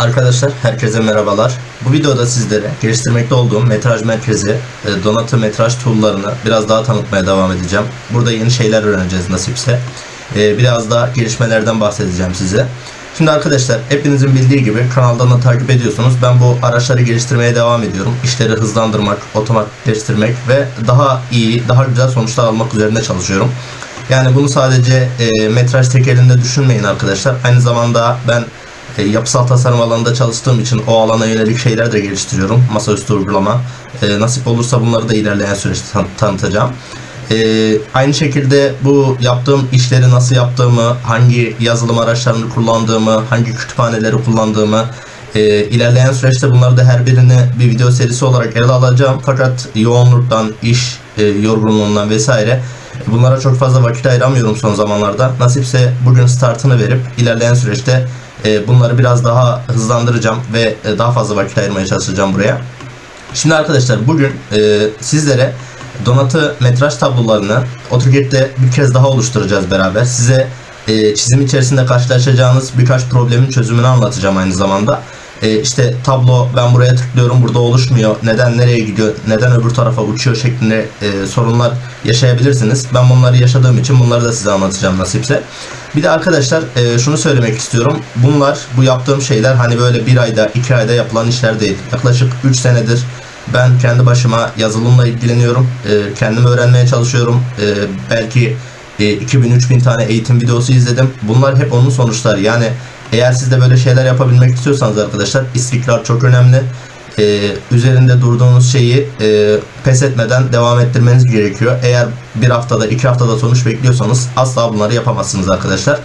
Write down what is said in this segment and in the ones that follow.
Arkadaşlar herkese merhabalar. Bu videoda sizlere geliştirmekte olduğum metraj merkezi, e, donatı metraj tool'larını biraz daha tanıtmaya devam edeceğim. Burada yeni şeyler öğreneceğiz nasipse. E, Biraz da gelişmelerden bahsedeceğim size. Şimdi arkadaşlar hepinizin bildiği gibi kanaldan da takip ediyorsunuz. Ben bu araçları geliştirmeye devam ediyorum. İşleri hızlandırmak, otomatikleştirmek ve daha iyi, daha güzel sonuçlar almak üzerinde çalışıyorum. Yani bunu sadece e, metraj tekelinde düşünmeyin arkadaşlar. Aynı zamanda ben e, yapısal tasarım alanında çalıştığım için o alana yönelik şeyler de geliştiriyorum. Masaüstü uygulama. E, nasip olursa bunları da ilerleyen süreçte tan- tanıtacağım. E, aynı şekilde bu yaptığım işleri nasıl yaptığımı, hangi yazılım araçlarını kullandığımı, hangi kütüphaneleri kullandığımı, e, ilerleyen süreçte bunları da her birini bir video serisi olarak ele alacağım. Fakat yoğunluktan, iş e, yorgunluğundan vesaire bunlara çok fazla vakit ayıramıyorum son zamanlarda. Nasipse bugün startını verip ilerleyen süreçte e, bunları biraz daha hızlandıracağım ve e, daha fazla vakit ayırmaya çalışacağım buraya. Şimdi arkadaşlar bugün e, sizlere donatı metraj tablolarını AutoCAD'de bir kez daha oluşturacağız beraber. Size e, çizim içerisinde karşılaşacağınız birkaç problemin çözümünü anlatacağım aynı zamanda. E, işte tablo ben buraya tıklıyorum burada oluşmuyor. Neden nereye gidiyor? Neden öbür tarafa uçuyor şeklinde e, sorunlar yaşayabilirsiniz. Ben bunları yaşadığım için bunları da size anlatacağım nasipse. Bir de arkadaşlar e, şunu söylemek istiyorum. Bunlar bu yaptığım şeyler hani böyle bir ayda iki ayda yapılan işler değil. Yaklaşık 3 senedir ben kendi başıma yazılımla ilgileniyorum. E, kendim öğrenmeye çalışıyorum. E, belki e, 2000-3000 tane eğitim videosu izledim. Bunlar hep onun sonuçları. Yani eğer siz de böyle şeyler yapabilmek istiyorsanız arkadaşlar istikrar çok önemli. Ee, üzerinde durduğunuz şeyi e, pes etmeden devam ettirmeniz gerekiyor. Eğer bir haftada iki haftada sonuç bekliyorsanız asla bunları yapamazsınız arkadaşlar.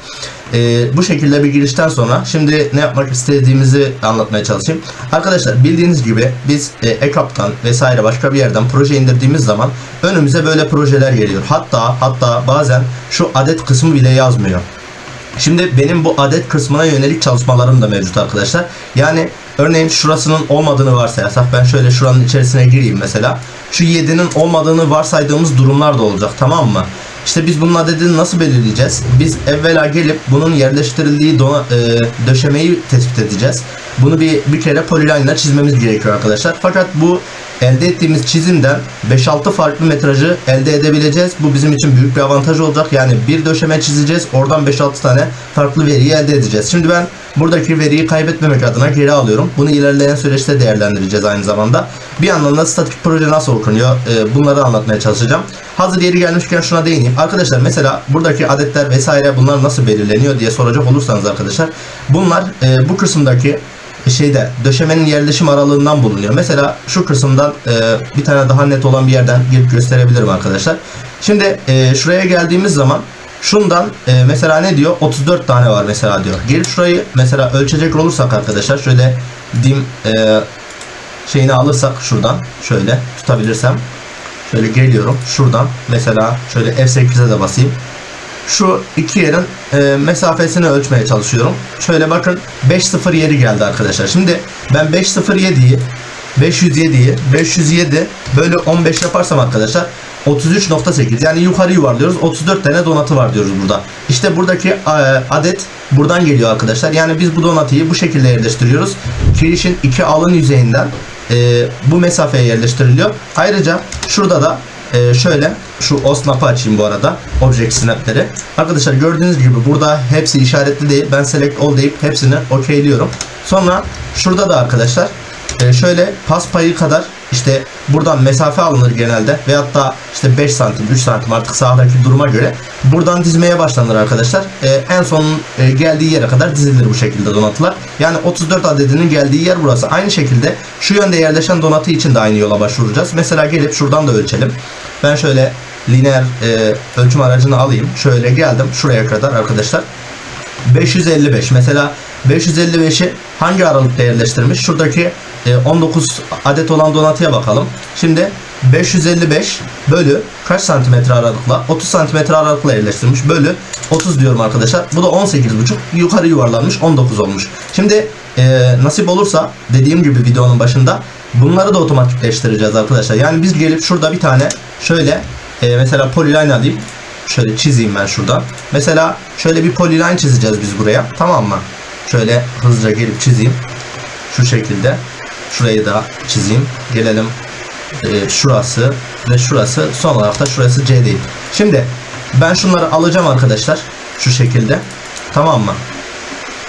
Ee, bu şekilde bir girişten sonra şimdi ne yapmak istediğimizi anlatmaya çalışayım. Arkadaşlar bildiğiniz gibi biz e, ECAP'tan vesaire başka bir yerden proje indirdiğimiz zaman önümüze böyle projeler geliyor. Hatta hatta bazen şu adet kısmı bile yazmıyor. Şimdi benim bu adet kısmına yönelik çalışmalarım da mevcut arkadaşlar. Yani örneğin şurasının olmadığını varsayarsak ben şöyle şuranın içerisine gireyim mesela. Şu 7'nin olmadığını varsaydığımız durumlar da olacak tamam mı? İşte biz bunun adedini nasıl belirleyeceğiz? Biz evvela gelip bunun yerleştirildiği dona, e, döşemeyi tespit edeceğiz. Bunu bir bir kere polyline ile çizmemiz gerekiyor arkadaşlar. Fakat bu elde ettiğimiz çizimden 5-6 farklı metrajı elde edebileceğiz. Bu bizim için büyük bir avantaj olacak. Yani bir döşeme çizeceğiz. Oradan 5-6 tane farklı veriyi elde edeceğiz. Şimdi ben buradaki veriyi kaybetmemek adına geri alıyorum. Bunu ilerleyen süreçte değerlendireceğiz aynı zamanda. Bir yandan da statik proje nasıl okunuyor e, bunları anlatmaya çalışacağım. Hazır yeri gelmişken şuna değineyim. Arkadaşlar mesela buradaki adetler vesaire bunlar nasıl belirleniyor diye soracak olursanız arkadaşlar. Bunlar e, bu kısımdaki şeyde döşemenin yerleşim aralığından bulunuyor. Mesela şu kısımdan e, bir tane daha net olan bir yerden girip gösterebilirim arkadaşlar. Şimdi e, şuraya geldiğimiz zaman şundan e, mesela ne diyor? 34 tane var mesela diyor. Gelip şurayı mesela ölçecek olursak arkadaşlar şöyle dim e, şeyini alırsak şuradan şöyle tutabilirsem şöyle geliyorum şuradan mesela şöyle F8'e de basayım şu iki yerin e, mesafesini ölçmeye çalışıyorum. Şöyle bakın 5.0 yeri geldi arkadaşlar. Şimdi ben 5.07'yi 507'yi 507 bölü 15 yaparsam arkadaşlar 33.8 yani yukarı yuvarlıyoruz 34 tane donatı var diyoruz burada. İşte buradaki e, adet buradan geliyor arkadaşlar. Yani biz bu donatıyı bu şekilde yerleştiriyoruz. Kirişin iki alın yüzeyinden e, bu mesafeye yerleştiriliyor. Ayrıca şurada da ee, şöyle şu OSNAP'ı açayım bu arada. Object Snap'leri. Arkadaşlar gördüğünüz gibi burada hepsi işaretli değil. Ben select all deyip hepsini okeyliyorum. Sonra şurada da arkadaşlar e, şöyle pas payı kadar işte buradan mesafe alınır genelde veyahut da işte 5 santim 3 santim artık sağdaki duruma göre buradan dizmeye başlanır arkadaşlar. E, en son e, geldiği yere kadar dizilir bu şekilde donatılar. Yani 34 adedinin geldiği yer burası. Aynı şekilde şu yönde yerleşen donatı için de aynı yola başvuracağız. Mesela gelip şuradan da ölçelim. Ben şöyle lineer e, ölçüm aracını alayım. Şöyle geldim şuraya kadar arkadaşlar. 555 mesela 555'i hangi aralıkta yerleştirmiş? Şuradaki 19 adet olan donatıya bakalım. Şimdi 555 bölü kaç santimetre aralıkla? 30 santimetre aralıkla yerleştirmiş. Bölü 30 diyorum arkadaşlar. Bu da 18,5 yukarı yuvarlanmış 19 olmuş. Şimdi e, nasip olursa dediğim gibi videonun başında bunları da otomatikleştireceğiz arkadaşlar. Yani biz gelip şurada bir tane şöyle e, mesela polyline alayım. Şöyle çizeyim ben şuradan. Mesela şöyle bir polyline çizeceğiz biz buraya. Tamam mı? Şöyle hızlıca gelip çizeyim. Şu şekilde. Şurayı da çizeyim. Gelelim e, şurası ve şurası. Son olarak da şurası C değil. Şimdi ben şunları alacağım arkadaşlar. Şu şekilde. Tamam mı?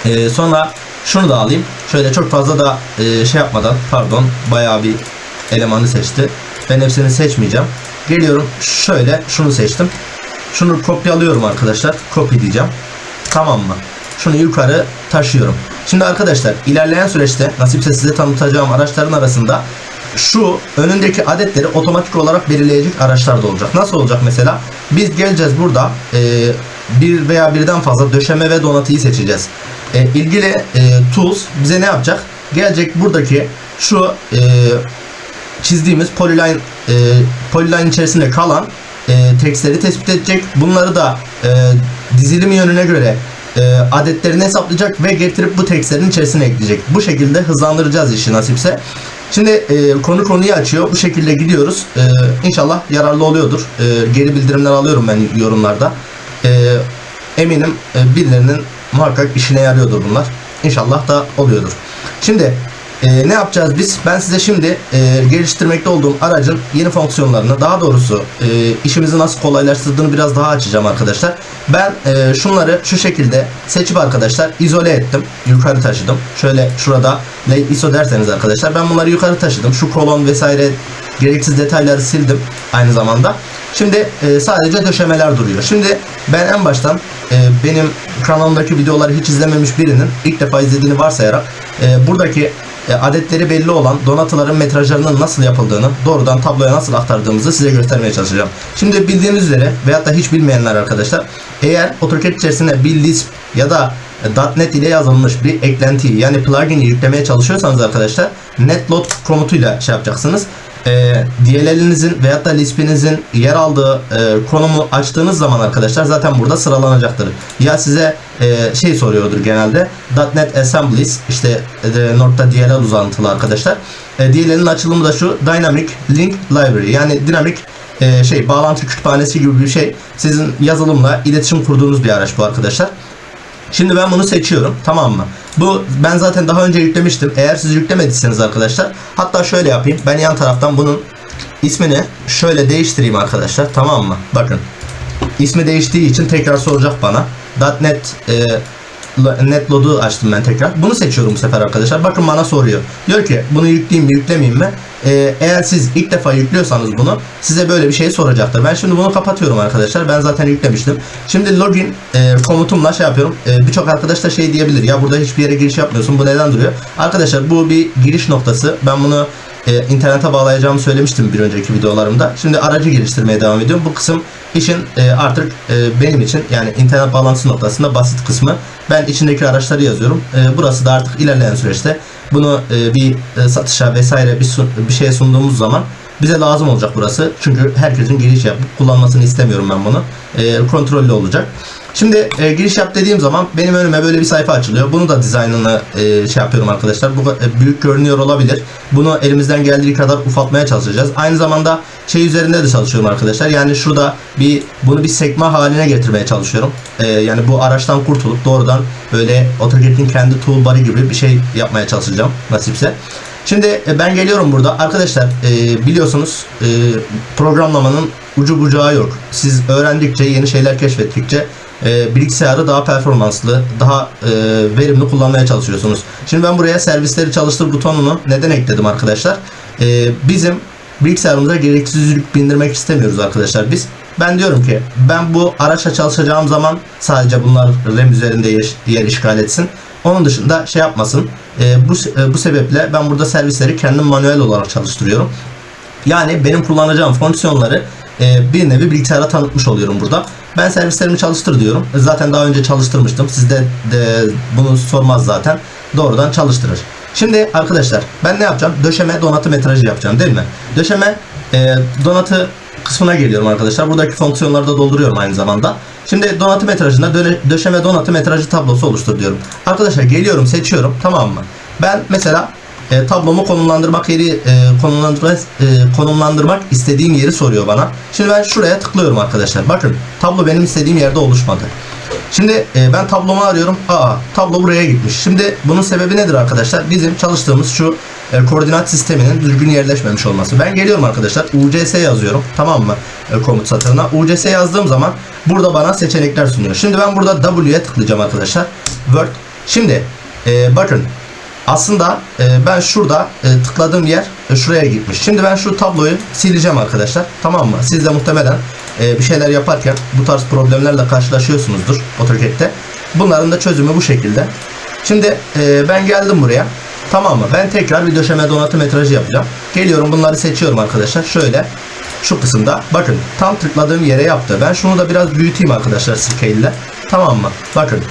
E, sonra şunu da alayım. Şöyle çok fazla da e, şey yapmadan pardon bayağı bir elemanı seçti. Ben hepsini seçmeyeceğim. Geliyorum şöyle şunu seçtim. Şunu kopyalıyorum arkadaşlar. Copy diyeceğim. Tamam mı? Şunu yukarı taşıyorum. Şimdi arkadaşlar ilerleyen süreçte nasipse size tanıtacağım araçların arasında şu önündeki adetleri otomatik olarak belirleyecek araçlar da olacak. Nasıl olacak mesela? Biz geleceğiz burada e, bir veya birden fazla döşeme ve donatıyı seçeceğiz. E, ilgili e, tools bize ne yapacak? Gelecek buradaki şu e, çizdiğimiz polyline e, polyline içerisinde kalan e, tekstleri tespit edecek. Bunları da e, dizilim yönüne göre e, adetlerini hesaplayacak ve getirip bu tekstlerin içerisine ekleyecek. Bu şekilde hızlandıracağız işi nasipse. Şimdi e, konu konuyu açıyor. Bu şekilde gidiyoruz. E, inşallah yararlı oluyordur. E, geri bildirimler alıyorum ben yorumlarda. E, eminim e, birilerinin muhakkak işine yarıyordur bunlar. İnşallah da oluyordur. Şimdi e, ne yapacağız biz? Ben size şimdi e, geliştirmekte olduğum aracın yeni fonksiyonlarını, daha doğrusu e, işimizi nasıl kolaylaştırdığını biraz daha açacağım arkadaşlar. Ben e, şunları şu şekilde seçip arkadaşlar izole ettim. Yukarı taşıdım. Şöyle şurada ISO derseniz arkadaşlar ben bunları yukarı taşıdım. Şu kolon vesaire gereksiz detayları sildim aynı zamanda. Şimdi e, sadece döşemeler duruyor. Şimdi ben en baştan e, benim kanalımdaki videoları hiç izlememiş birinin ilk defa izlediğini varsayarak e, buradaki adetleri belli olan donatıların metrajlarının nasıl yapıldığını doğrudan tabloya nasıl aktardığımızı size göstermeye çalışacağım. Şimdi bildiğiniz üzere veyahut da hiç bilmeyenler arkadaşlar eğer AutoCAD içerisinde bir Lisp ya da .NET ile yazılmış bir eklentiyi yani plugin'i yüklemeye çalışıyorsanız arkadaşlar netload komutuyla şey yapacaksınız e, DLL'inizin veyahut da Lisp'inizin yer aldığı e, konumu açtığınız zaman arkadaşlar zaten burada sıralanacaktır. Ya size e, şey soruyordur genelde .NET Assemblies işte e, nokta DLL uzantılı arkadaşlar. E, DLL'in açılımı da şu Dynamic Link Library yani dinamik e, şey bağlantı kütüphanesi gibi bir şey. Sizin yazılımla iletişim kurduğunuz bir araç bu arkadaşlar. Şimdi ben bunu seçiyorum tamam mı? Bu ben zaten daha önce yüklemiştim. Eğer siz yüklemediyseniz arkadaşlar hatta şöyle yapayım. Ben yan taraftan bunun ismini şöyle değiştireyim arkadaşlar tamam mı? Bakın ismi değiştiği için tekrar soracak bana. .NET e, netload'u açtım ben tekrar. Bunu seçiyorum bu sefer arkadaşlar. Bakın bana soruyor. Diyor ki bunu yükleyeyim mi yüklemeyeyim mi? Ee, eğer siz ilk defa yüklüyorsanız bunu size böyle bir şey soracaktır. Ben şimdi bunu kapatıyorum arkadaşlar. Ben zaten yüklemiştim. Şimdi login e, komutumla şey yapıyorum. E, Birçok arkadaş da şey diyebilir. Ya burada hiçbir yere giriş yapmıyorsun. Bu neden duruyor? Arkadaşlar bu bir giriş noktası. Ben bunu e, internete bağlayacağımı söylemiştim bir önceki videolarımda. Şimdi aracı geliştirmeye devam ediyorum. Bu kısım işin e, artık e, benim için yani internet bağlantısı noktasında basit kısmı. Ben içindeki araçları yazıyorum. E, burası da artık ilerleyen süreçte bunu e, bir e, satışa vesaire bir, bir şeye sunduğumuz zaman bize lazım olacak burası. Çünkü herkesin giriş yapıp kullanmasını istemiyorum ben bunu. E, kontrollü olacak. Şimdi e, giriş yap dediğim zaman benim önüme böyle bir sayfa açılıyor. Bunu da dizaynını e, şey yapıyorum arkadaşlar. Bu e, büyük görünüyor olabilir. Bunu elimizden geldiği kadar ufaltmaya çalışacağız. Aynı zamanda şey üzerinde de çalışıyorum arkadaşlar. Yani şurada bir bunu bir sekme haline getirmeye çalışıyorum. E, yani bu araçtan kurtulup doğrudan böyle AutoCAD'in kendi toolbar'ı gibi bir şey yapmaya çalışacağım nasipse. Şimdi e, ben geliyorum burada. Arkadaşlar e, biliyorsunuz e, programlamanın ucu bucağı yok. Siz öğrendikçe, yeni şeyler keşfettikçe e, bilgisayarı daha performanslı, daha verimli kullanmaya çalışıyorsunuz. Şimdi ben buraya servisleri çalıştır butonunu neden ekledim arkadaşlar? Bizim bilgisayarımıza gereksiz bindirmek istemiyoruz arkadaşlar biz. Ben diyorum ki ben bu araçla çalışacağım zaman sadece bunlar RAM üzerinde yer, yer işgal etsin. Onun dışında şey yapmasın. E, bu, e, bu sebeple ben burada servisleri kendim manuel olarak çalıştırıyorum. Yani benim kullanacağım fonksiyonları e, bir nevi bilgisayara tanıtmış oluyorum burada. Ben servislerimi çalıştır diyorum. E, Zaten daha önce çalıştırmıştım. Sizde de bunu sormaz zaten. Doğrudan çalıştırır. Şimdi arkadaşlar ben ne yapacağım? Döşeme donatı metrajı yapacağım değil mi? Döşeme e, donatı kısmına geliyorum arkadaşlar. Buradaki fonksiyonları da dolduruyorum aynı zamanda. Şimdi donatı metrajında döşeme donatı metrajı tablosu oluştur diyorum. Arkadaşlar geliyorum seçiyorum tamam mı? Ben mesela e, tablomu konumlandırmak yeri e, konumlandırmak, e, konumlandırmak istediğim yeri soruyor bana. Şimdi ben şuraya tıklıyorum arkadaşlar. Bakın tablo benim istediğim yerde oluşmadı. Şimdi e, ben tablomu arıyorum. Aa tablo buraya gitmiş. Şimdi bunun sebebi nedir arkadaşlar? Bizim çalıştığımız şu e, koordinat sisteminin düzgün yerleşmemiş olması. Ben geliyorum arkadaşlar. UCS yazıyorum. Tamam mı? E, komut satırına. UCS yazdığım zaman burada bana seçenekler sunuyor. Şimdi ben burada W'ye tıklayacağım arkadaşlar. Word. Şimdi e, bakın aslında e, ben şurada e, tıkladığım yer e, şuraya gitmiş. Şimdi ben şu tabloyu sileceğim arkadaşlar. Tamam mı? Siz de muhtemelen e, bir şeyler yaparken bu tarz problemlerle karşılaşıyorsunuzdur AutoCAD'de. Bunların da çözümü bu şekilde. Şimdi e, ben geldim buraya. Tamam mı? Ben tekrar bir döşeme donatı metrajı yapacağım. Geliyorum bunları seçiyorum arkadaşlar. Şöyle şu kısımda bakın tam tıkladığım yere yaptı. Ben şunu da biraz büyüteyim arkadaşlar scale ile. Tamam mı? Bakın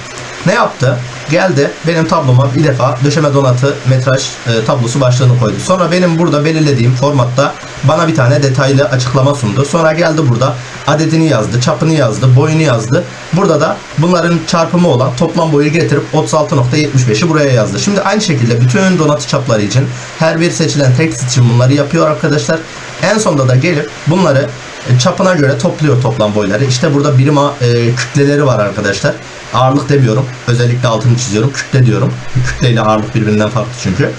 ne yaptı? Geldi benim tabloma bir defa döşeme donatı metraj e, tablosu başlığını koydu. Sonra benim burada belirlediğim formatta bana bir tane detaylı açıklama sundu. Sonra geldi burada adedini yazdı, çapını yazdı, boyunu yazdı. Burada da bunların çarpımı olan toplam boyu getirip 36.75'i buraya yazdı. Şimdi aynı şekilde bütün donatı çapları için her bir seçilen text için bunları yapıyor arkadaşlar. En sonunda da gelip bunları e, çapına göre topluyor toplam boyları. İşte burada birim e, kütleleri var arkadaşlar. Ağırlık demiyorum. Özellikle altını çiziyorum. Kütle diyorum. Kütle ile ağırlık birbirinden farklı çünkü.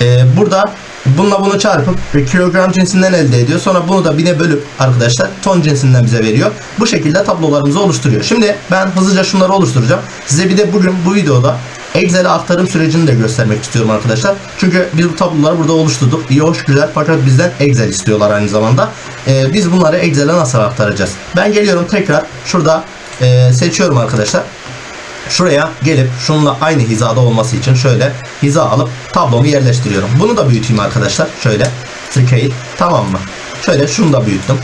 E, burada bununla bunu çarpıp e, kilogram cinsinden elde ediyor. Sonra bunu da bine bölüp arkadaşlar ton cinsinden bize veriyor. Bu şekilde tablolarımızı oluşturuyor. Şimdi ben hızlıca şunları oluşturacağım. Size bir de bugün bu videoda Excel'e aktarım sürecini de göstermek istiyorum arkadaşlar. Çünkü biz bu tabloları burada oluşturduk. İyi hoş güzel fakat bizden Excel istiyorlar aynı zamanda. Ee, biz bunları Excel'e nasıl aktaracağız? Ben geliyorum tekrar şurada e, seçiyorum arkadaşlar. Şuraya gelip şununla aynı hizada olması için şöyle hiza alıp tablomu yerleştiriyorum. Bunu da büyüteyim arkadaşlar. Şöyle scale tamam mı? Şöyle şunu da büyüttüm.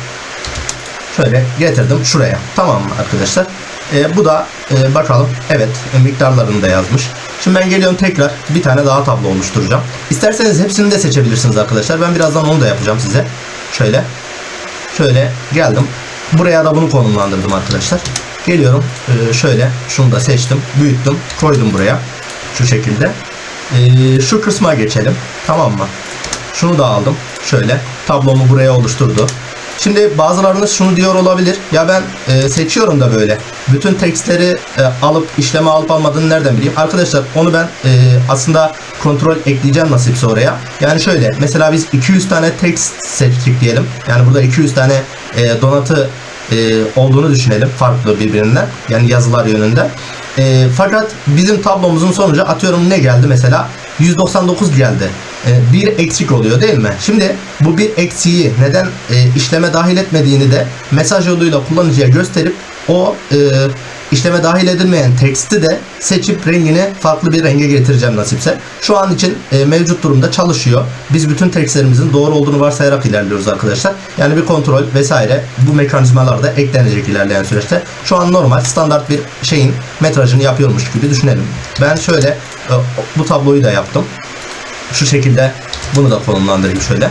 Şöyle getirdim şuraya. Tamam mı arkadaşlar? Ee, bu da e, bakalım. Evet e, miktarlarını da yazmış. Şimdi ben geliyorum tekrar bir tane daha tablo oluşturacağım. İsterseniz hepsini de seçebilirsiniz arkadaşlar. Ben birazdan onu da yapacağım size. Şöyle. Şöyle geldim. Buraya da bunu konumlandırdım arkadaşlar. Geliyorum. e, şöyle şunu da seçtim. Büyüttüm. Koydum buraya. Şu şekilde. E, şu kısma geçelim. Tamam mı? Şunu da aldım. Şöyle. Tablomu buraya oluşturdu. Şimdi bazılarınız şunu diyor olabilir. Ya ben e, seçiyorum da böyle. Bütün tekstleri e, alıp işleme alıp almadığını nereden bileyim? Arkadaşlar onu ben e, aslında kontrol ekleyeceğim nasipse oraya. Yani şöyle mesela biz 200 tane text seçtik diyelim. Yani burada 200 tane donatı e, olduğunu düşünelim farklı birbirinden. Yani yazılar yönünde. E, fakat bizim tablomuzun sonucu atıyorum ne geldi mesela 199 geldi. E, bir eksik oluyor değil mi? Şimdi bu bir eksiği neden e, işleme dahil etmediğini de mesaj yoluyla kullanıcıya gösterip o e, işleme dahil edilmeyen teksti de seçip rengini farklı bir renge getireceğim nasipse. Şu an için e, mevcut durumda çalışıyor. Biz bütün tekstlerimizin doğru olduğunu varsayarak ilerliyoruz arkadaşlar. Yani bir kontrol vesaire bu mekanizmalar da eklenecek ilerleyen süreçte. Şu an normal standart bir şeyin metrajını yapıyormuş gibi düşünelim. Ben şöyle e, bu tabloyu da yaptım. Şu şekilde bunu da konumlandırayım şöyle.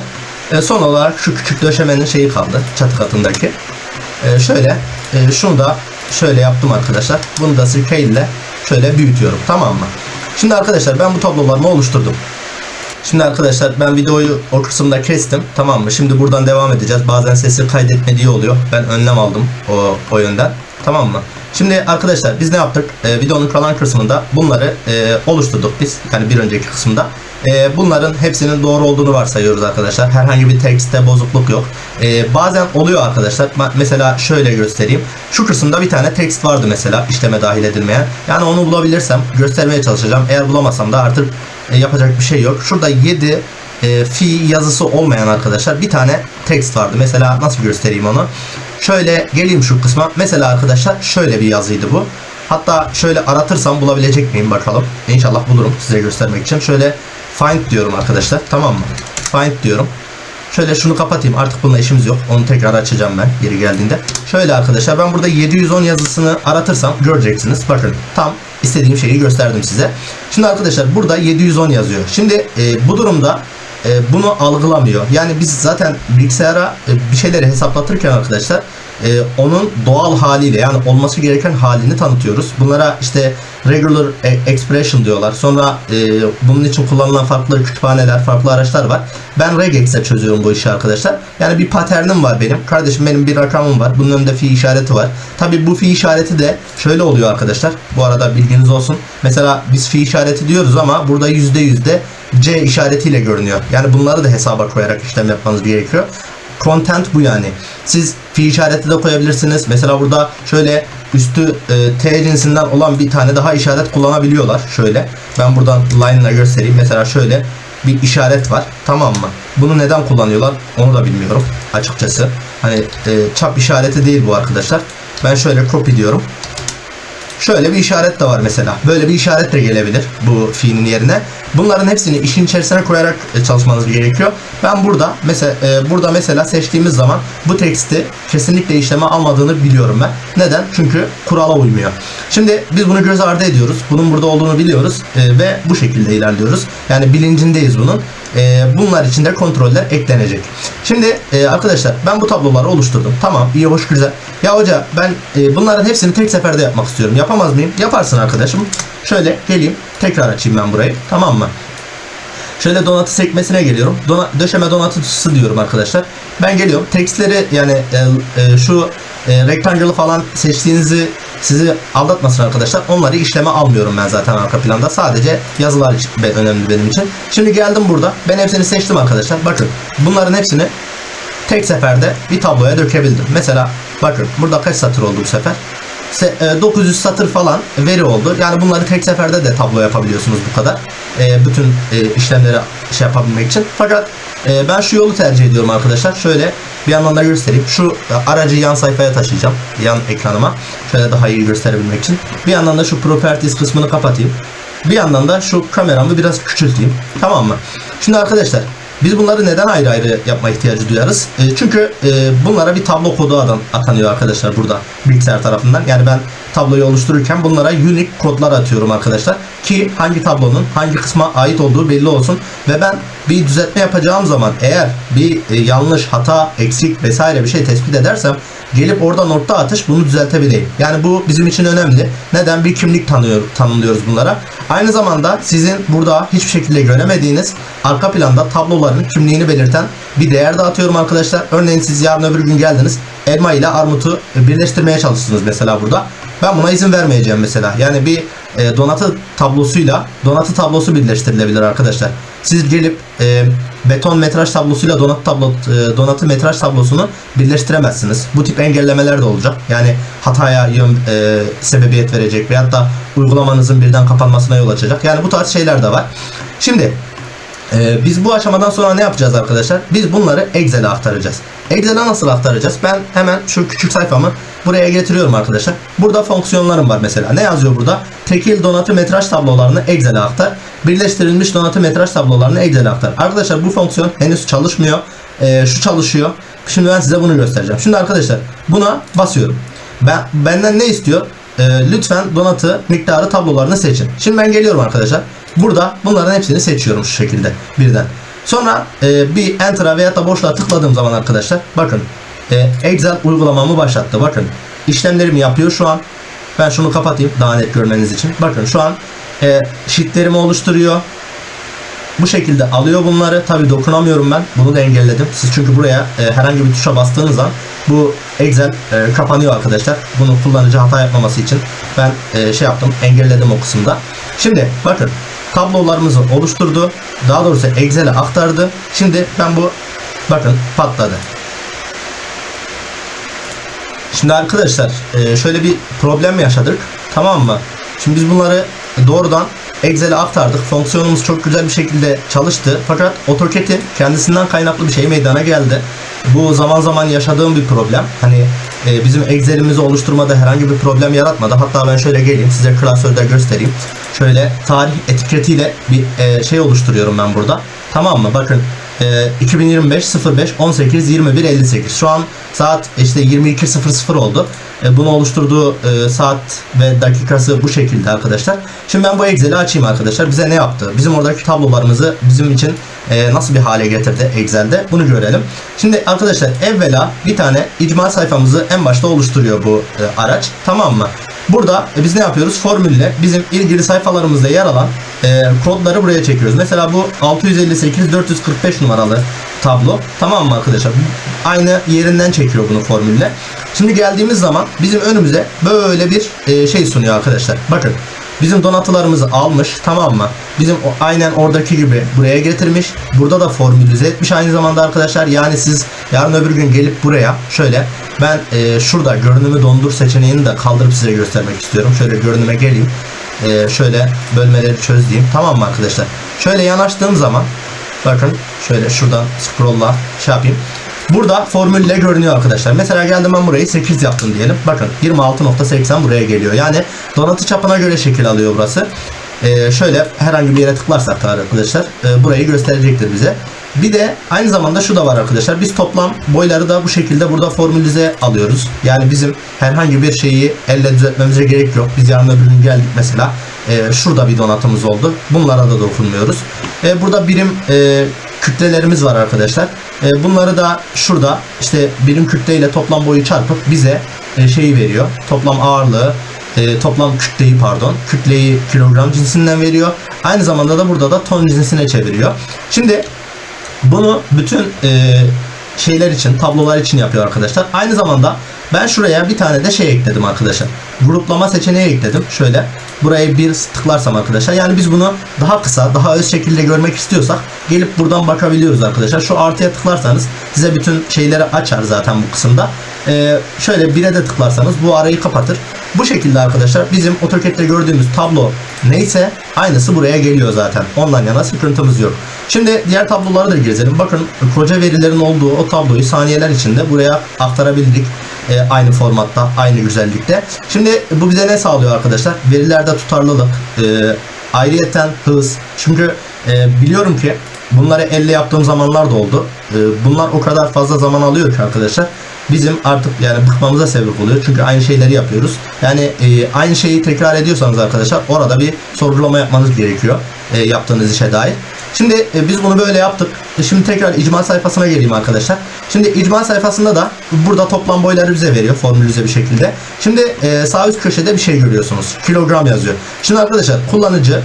E, son olarak şu küçük döşemenin şeyi kaldı. Çatı katındaki. E, şöyle e, şunu da şöyle yaptım arkadaşlar. Bunu da scale ile şöyle büyütüyorum. Tamam mı? Şimdi arkadaşlar ben bu tablolarımı oluşturdum. Şimdi arkadaşlar ben videoyu o kısımda kestim. Tamam mı? Şimdi buradan devam edeceğiz. Bazen sesi kaydetmediği oluyor. Ben önlem aldım o, o yönden. Tamam mı? Şimdi arkadaşlar biz ne yaptık? Ee, videonun kalan kısmında bunları e, oluşturduk biz. Yani bir önceki kısımda. E, bunların hepsinin doğru olduğunu varsayıyoruz arkadaşlar. Herhangi bir tekstte bozukluk yok. E, bazen oluyor arkadaşlar. Mesela şöyle göstereyim. Şu kısımda bir tane tekst vardı mesela işleme dahil edilmeyen. Yani onu bulabilirsem göstermeye çalışacağım. Eğer bulamasam da artık e, yapacak bir şey yok. Şurada 7 e, fi yazısı olmayan arkadaşlar bir tane text vardı. Mesela nasıl göstereyim onu? Şöyle geleyim şu kısma. Mesela arkadaşlar şöyle bir yazıydı bu. Hatta şöyle aratırsam bulabilecek miyim bakalım. İnşallah bulurum size göstermek için. Şöyle find diyorum arkadaşlar. Tamam mı? Find diyorum. Şöyle şunu kapatayım. Artık bununla işimiz yok. Onu tekrar açacağım ben geri geldiğinde. Şöyle arkadaşlar ben burada 710 yazısını aratırsam göreceksiniz. Bakın tam istediğim şeyi gösterdim size. Şimdi arkadaşlar burada 710 yazıyor. Şimdi e, bu durumda e, bunu algılamıyor. Yani biz zaten bilgisayara e, bir şeyleri hesaplatırken arkadaşlar e, onun doğal haliyle yani olması gereken halini tanıtıyoruz. Bunlara işte regular e- expression diyorlar. Sonra e, bunun için kullanılan farklı kütüphaneler, farklı araçlar var. Ben regex'e çözüyorum bu işi arkadaşlar. Yani bir paternim var benim. Kardeşim benim bir rakamım var. Bunun önünde fi işareti var. Tabi bu fi işareti de şöyle oluyor arkadaşlar. Bu arada bilginiz olsun. Mesela biz fi işareti diyoruz ama burada yüzde yüzde C işaretiyle görünüyor. Yani bunları da hesaba koyarak işlem yapmanız gerekiyor. Content bu yani. Siz fi işareti de koyabilirsiniz. Mesela burada şöyle üstü e, T cinsinden olan bir tane daha işaret kullanabiliyorlar. Şöyle. Ben buradan line'la göstereyim. Mesela şöyle bir işaret var. Tamam mı? Bunu neden kullanıyorlar? Onu da bilmiyorum açıkçası. Hani e, çap işareti değil bu arkadaşlar. Ben şöyle copy diyorum. Şöyle bir işaret de var mesela. Böyle bir işaret de gelebilir bu fiilin yerine. Bunların hepsini işin içerisine koyarak e, çalışmanız gerekiyor. Ben burada mesela e, burada mesela seçtiğimiz zaman bu teksti kesinlikle işleme almadığını biliyorum ben. Neden? Çünkü kurala uymuyor. Şimdi biz bunu göz ardı ediyoruz. Bunun burada olduğunu biliyoruz e, ve bu şekilde ilerliyoruz. Yani bilincindeyiz bunun. E, bunlar için de kontroller eklenecek. Şimdi e, arkadaşlar ben bu tabloları oluşturdum. Tamam iyi hoş güzel. Ya hoca ben e, bunların hepsini tek seferde yapmak istiyorum. Yapamaz mıyım? Yaparsın arkadaşım. Şöyle geleyim. Tekrar açayım ben burayı. Tamam mı? Şöyle donatı sekmesine geliyorum. Dona, döşeme donatıcısı diyorum arkadaşlar. Ben geliyorum. Tekstleri yani e, e, şu e, rectangle falan seçtiğinizi sizi aldatmasın arkadaşlar. Onları işleme almıyorum ben zaten arka planda. Sadece yazılar önemli benim için. Şimdi geldim burada. Ben hepsini seçtim arkadaşlar. Bakın bunların hepsini tek seferde bir tabloya dökebildim. Mesela bakın burada kaç satır oldu bu sefer? Se- e, 900 satır falan veri oldu. Yani bunları tek seferde de tablo yapabiliyorsunuz bu kadar. E, bütün e, işlemleri şey yapabilmek için. Fakat e, ben şu yolu tercih ediyorum arkadaşlar. Şöyle bir yandan da göstereyim. Şu aracı yan sayfaya taşıyacağım. Yan ekranıma. Şöyle daha iyi gösterebilmek için. Bir yandan da şu properties kısmını kapatayım. Bir yandan da şu kameramı biraz küçülteyim. Tamam mı? Şimdi arkadaşlar biz bunları neden ayrı ayrı yapma ihtiyacı duyarız? E, çünkü e, bunlara bir tablo kodu adan, atanıyor arkadaşlar burada bilgisayar tarafından. Yani ben tabloyu oluştururken bunlara unique kodlar atıyorum arkadaşlar. Ki hangi tablonun hangi kısma ait olduğu belli olsun. Ve ben bir düzeltme yapacağım zaman eğer bir e, yanlış, hata, eksik vesaire bir şey tespit edersem gelip orada nokta atış bunu düzeltebileyim. Yani bu bizim için önemli. Neden? Bir kimlik tanıyor, tanımlıyoruz bunlara. Aynı zamanda sizin burada hiçbir şekilde göremediğiniz arka planda tabloların kimliğini belirten bir değer de atıyorum arkadaşlar. Örneğin siz yarın öbür gün geldiniz elma ile armutu birleştirmeye çalıştınız mesela burada. Ben buna izin vermeyeceğim mesela. Yani bir e, donatı tablosuyla donatı tablosu birleştirilebilir arkadaşlar. Siz gelip e, beton metraj tablosuyla donatı tablo e, donatı metraj tablosunu birleştiremezsiniz. Bu tip engellemeler de olacak. Yani hataya yön, e, sebebiyet verecek veyahut da uygulamanızın birden kapanmasına yol açacak. Yani bu tarz şeyler de var. Şimdi ee, biz bu aşamadan sonra ne yapacağız arkadaşlar? Biz bunları Excel'e aktaracağız. Excel'e nasıl aktaracağız? Ben hemen şu küçük sayfamı buraya getiriyorum arkadaşlar. Burada fonksiyonlarım var mesela. Ne yazıyor burada? Tekil donatı metraj tablolarını Excel'e aktar. Birleştirilmiş donatı metraj tablolarını Excel'e aktar. Arkadaşlar bu fonksiyon henüz çalışmıyor. Ee, şu çalışıyor. Şimdi ben size bunu göstereceğim. Şimdi arkadaşlar buna basıyorum. Ben benden ne istiyor? Ee, lütfen donatı miktarı tablolarını seçin. Şimdi ben geliyorum arkadaşlar. Burada bunların hepsini seçiyorum şu şekilde birden. Sonra e, bir enter'a veya da boşluğa tıkladığım zaman arkadaşlar bakın e, Excel uygulamamı başlattı. Bakın işlemlerimi yapıyor şu an. Ben şunu kapatayım daha net görmeniz için. Bakın şu an e, sheetlerimi oluşturuyor. Bu şekilde alıyor bunları. Tabi dokunamıyorum ben. Bunu da engelledim. Siz çünkü buraya e, herhangi bir tuşa bastığınız an bu Excel e, kapanıyor arkadaşlar. Bunu kullanıcı hata yapmaması için ben e, şey yaptım. Engelledim o kısımda. Şimdi bakın tablolarımızı oluşturdu. Daha doğrusu Excel'e aktardı. Şimdi ben bu bakın patladı. Şimdi arkadaşlar e, şöyle bir problem yaşadık. Tamam mı? Şimdi biz bunları doğrudan Excel'e aktardık. Fonksiyonumuz çok güzel bir şekilde çalıştı. Fakat AutoCAD'in kendisinden kaynaklı bir şey meydana geldi. Bu zaman zaman yaşadığım bir problem. Hani e, bizim Excel'imizi oluşturmada herhangi bir problem yaratmadı. Hatta ben şöyle geleyim size klasörde göstereyim. Şöyle tarih etiketiyle bir e, şey oluşturuyorum ben burada. Tamam mı? Bakın e, 2025 05 18 21 58. Şu an saat işte 22.00 oldu. E, bunu oluşturduğu e, saat ve dakikası bu şekilde arkadaşlar. Şimdi ben bu Excel'i açayım arkadaşlar. Bize ne yaptı? Bizim oradaki tablolarımızı bizim için e, nasıl bir hale getirdi Excel'de? Bunu görelim. Şimdi arkadaşlar evvela bir tane icma sayfamızı en başta oluşturuyor bu e, araç. Tamam mı? Burada e, biz ne yapıyoruz? Formülle bizim ilgili sayfalarımızda yer alan e, kodları buraya çekiyoruz. Mesela bu 658 445 numaralı tablo. Tamam mı arkadaşlar? Aynı yerinden çekiyor bunu formülle. Şimdi geldiğimiz zaman bizim önümüze böyle bir e, şey sunuyor arkadaşlar. Bakın Bizim donatılarımızı almış tamam mı? Bizim aynen oradaki gibi buraya getirmiş. Burada da formülize etmiş aynı zamanda arkadaşlar. Yani siz yarın öbür gün gelip buraya şöyle ben e, şurada görünümü dondur seçeneğini de kaldırıp size göstermek istiyorum. Şöyle görünüme geleyim. E, şöyle bölmeleri çöz diyeyim. Tamam mı arkadaşlar? Şöyle yanaştığım zaman bakın şöyle şuradan scroll'la şey yapayım. Burada formülle görünüyor arkadaşlar. Mesela geldim ben burayı 8 yaptım diyelim. Bakın 26.80 buraya geliyor. Yani donatı çapına göre şekil alıyor burası. Ee, şöyle herhangi bir yere tıklarsak da arkadaşlar e, burayı gösterecektir bize. Bir de aynı zamanda şu da var arkadaşlar. Biz toplam boyları da bu şekilde burada formülize alıyoruz. Yani bizim herhangi bir şeyi elle düzeltmemize gerek yok. Biz yarın öbür gün geldik mesela. e, şurada bir donatımız oldu. Bunlara da dokunmuyoruz. E, burada birim e, kütlelerimiz var arkadaşlar. E, bunları da şurada işte birim kütle ile toplam boyu çarpıp bize e, şeyi veriyor. Toplam ağırlığı, e, toplam kütleyi pardon, kütleyi kilogram cinsinden veriyor. Aynı zamanda da burada da ton cinsine çeviriyor. Şimdi bunu bütün e, şeyler için, tablolar için yapıyor arkadaşlar. Aynı zamanda ben şuraya bir tane de şey ekledim arkadaşlar. Gruplama seçeneği ekledim. Şöyle buraya bir tıklarsam arkadaşlar. Yani biz bunu daha kısa, daha öz şekilde görmek istiyorsak gelip buradan bakabiliyoruz arkadaşlar. Şu artıya tıklarsanız size bütün şeyleri açar zaten bu kısımda. Ee, şöyle bire de tıklarsanız bu arayı kapatır. Bu şekilde arkadaşlar bizim AutoCAD'de gördüğümüz tablo neyse aynısı buraya geliyor zaten. Ondan yana sıkıntımız yok. Şimdi diğer tabloları da gezelim. Bakın koca verilerin olduğu o tabloyu saniyeler içinde buraya aktarabildik. Ee, aynı formatta, aynı güzellikte. Şimdi bu bize ne sağlıyor arkadaşlar? Verilerde tutarlılık, e, ayrıyeten hız. Çünkü e, biliyorum ki bunları elle yaptığım zamanlar da oldu. E, bunlar o kadar fazla zaman alıyor ki arkadaşlar bizim artık yani bıkmamıza sebep oluyor. Çünkü aynı şeyleri yapıyoruz. Yani e, aynı şeyi tekrar ediyorsanız arkadaşlar orada bir sorgulama yapmanız gerekiyor e, yaptığınız işe dair. Şimdi e, biz bunu böyle yaptık. E, Şimdi tekrar icma sayfasına geleyim arkadaşlar. Şimdi icma sayfasında da burada toplam boyları bize veriyor formülize bir şekilde. Şimdi e, sağ üst köşede bir şey görüyorsunuz. Kilogram yazıyor. Şimdi arkadaşlar kullanıcı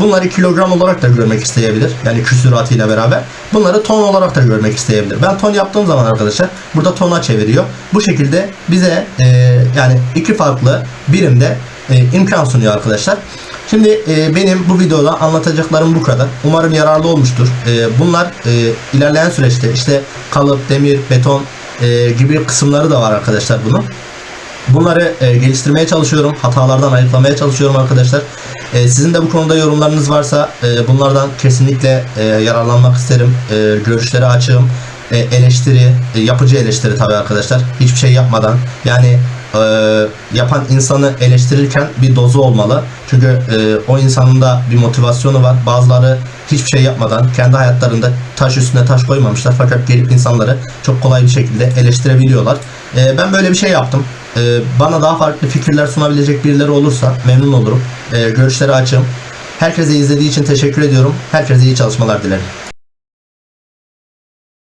bunları kilogram olarak da görmek isteyebilir. Yani küsuratıyla beraber. Bunları ton olarak da görmek isteyebilir. Ben ton yaptığım zaman arkadaşlar burada tona çeviriyor. Bu şekilde bize yani iki farklı birimde imkan sunuyor arkadaşlar. Şimdi e, benim bu videoda anlatacaklarım bu kadar. Umarım yararlı olmuştur. E, bunlar e, ilerleyen süreçte işte kalıp, demir, beton e, gibi kısımları da var arkadaşlar bunun. Bunları e, geliştirmeye çalışıyorum. Hatalardan ayıklamaya çalışıyorum arkadaşlar. E, sizin de bu konuda yorumlarınız varsa e, bunlardan kesinlikle e, yararlanmak isterim. E, görüşleri açığım. E, eleştiri, e, yapıcı eleştiri tabii arkadaşlar. Hiçbir şey yapmadan. Yani e, yapan insanı eleştirirken bir dozu olmalı. Çünkü e, o insanın da bir motivasyonu var. Bazıları hiçbir şey yapmadan kendi hayatlarında taş üstüne taş koymamışlar. Fakat gelip insanları çok kolay bir şekilde eleştirebiliyorlar. E, ben böyle bir şey yaptım. E, bana daha farklı fikirler sunabilecek birileri olursa memnun olurum. E, görüşleri açığım. Herkese izlediği için teşekkür ediyorum. Herkese iyi çalışmalar dilerim.